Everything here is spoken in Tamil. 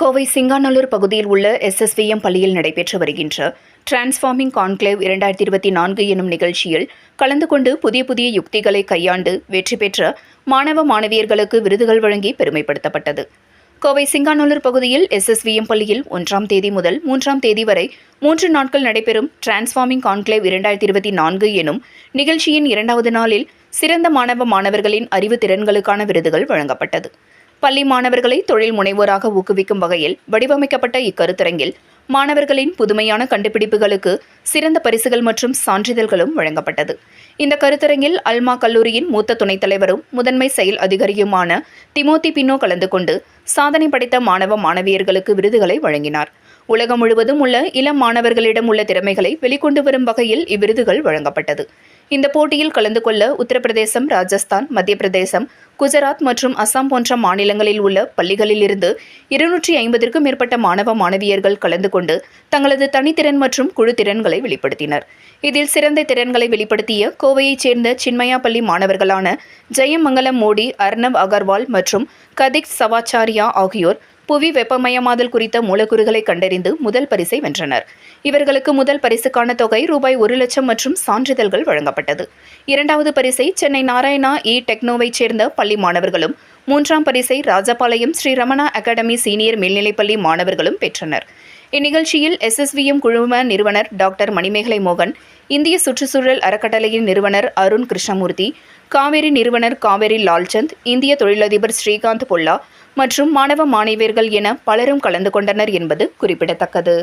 கோவை சிங்காநல்லூர் பகுதியில் உள்ள எஸ்எஸ்விஎம் பள்ளியில் நடைபெற்று வருகின்ற டிரான்ஸ்ஃபார்மிங் கான்க்ளேவ் இரண்டாயிரத்தி இருபத்தி நான்கு எனும் நிகழ்ச்சியில் கலந்து கொண்டு புதிய புதிய யுக்திகளை கையாண்டு வெற்றி பெற்ற மாணவ மாணவியர்களுக்கு விருதுகள் வழங்கி பெருமைப்படுத்தப்பட்டது. கோவை சிங்காநல்லூர் பகுதியில் எஸ்எஸ்விஎம் பள்ளியில் ஒன்றாம் தேதி முதல் மூன்றாம் தேதி வரை மூன்று நாட்கள் நடைபெறும் டிரான்ஸ்ஃபார்மிங் கான்க்ளேவ் இரண்டாயிரத்தி இருபத்தி நான்கு எனும் நிகழ்ச்சியின் இரண்டாவது நாளில் சிறந்த மாணவ மாணவர்களின் அறிவு திறன்களுக்கான விருதுகள் வழங்கப்பட்டது. பள்ளி மாணவர்களை தொழில் முனைவோராக ஊக்குவிக்கும் வகையில் வடிவமைக்கப்பட்ட இக்கருத்தரங்கில் மாணவர்களின் புதுமையான கண்டுபிடிப்புகளுக்கு சிறந்த பரிசுகள் மற்றும் சான்றிதழ்களும் வழங்கப்பட்டது. இந்த கருத்தரங்கில் அல்மா கல்லூரியின் மூத்த துணைத் தலைவரும் முதன்மை செயல் அதிகாரியுமான திமோத்தி பின்னோ கலந்து கொண்டு சாதனை படைத்த மாணவ மாணவியர்களுக்கு விருதுகளை வழங்கினார். உலகம் முழுவதும் உள்ள இளம் மாணவர்களிடம் உள்ள திறமைகளை வெளிக்கொண்டு வரும் வகையில் இவ்விருதுகள் வழங்கப்பட்டது. இந்த போட்டியில் கலந்து கொள்ள உத்தரப்பிரதேசம் ராஜஸ்தான் மத்திய பிரதேசம் குஜராத் மற்றும் அசாம் போன்ற மாநிலங்களில் உள்ள பள்ளிகளில் இருந்து இருநூற்றி ஐம்பதிற்கும் மேற்பட்ட மாணவ மாணவியர்கள் கலந்து கொண்டு தங்களது தனித்திறன் மற்றும் குழு திறன்களை வெளிப்படுத்தினர். இதில் சிறந்த திறன்களை வெளிப்படுத்திய கோவையைச் சேர்ந்த சின்மயா பள்ளி மாணவர்களான ஜெயமங்கலம் மோடி அர்ணவ் அகர்வால் மற்றும் கதிக் சவாச்சாரியா ஆகியோர் புவி வெப்பமயமாதல் குறித்த மூலக்கூறுகளை கண்டறிந்து முதல் பரிசை வென்றனர். இவர்களுக்கு முதல் பரிசுக்கான தொகை ரூபாய் ஒரு லட்சம் மற்றும் சான்றிதழ்கள் வழங்கப்பட்டது. இரண்டாவது பரிசை சென்னை நாராயணா இ டெக்னோவைச் சேர்ந்த பள்ளி மாணவர்களும் மூன்றாம் பரிசை ராஜபாளையம் ஸ்ரீ ரமணா அகாடமி சீனியர் மேல்நிலைப்பள்ளி மாணவர்களும் பெற்றனர். இந்நிகழ்ச்சியில் எஸ்எஸ்விஎம் குழும நிறுவனர் டாக்டர் மணிமேகலை மோகன் இந்திய சுற்றுச்சூழல் அறக்கட்டளையின் நிறுவனர் அருண் கிருஷ்ணமூர்த்தி காவேரி நிறுவனர் காவேரி லால்சந்த் இந்திய தொழிலதிபர் ஸ்ரீகாந்த் பொல்லா மற்றும் மாணவ மாணவியர்கள் என பலரும் கலந்து கொண்டனர் என்பது குறிப்பிடத்தக்கது.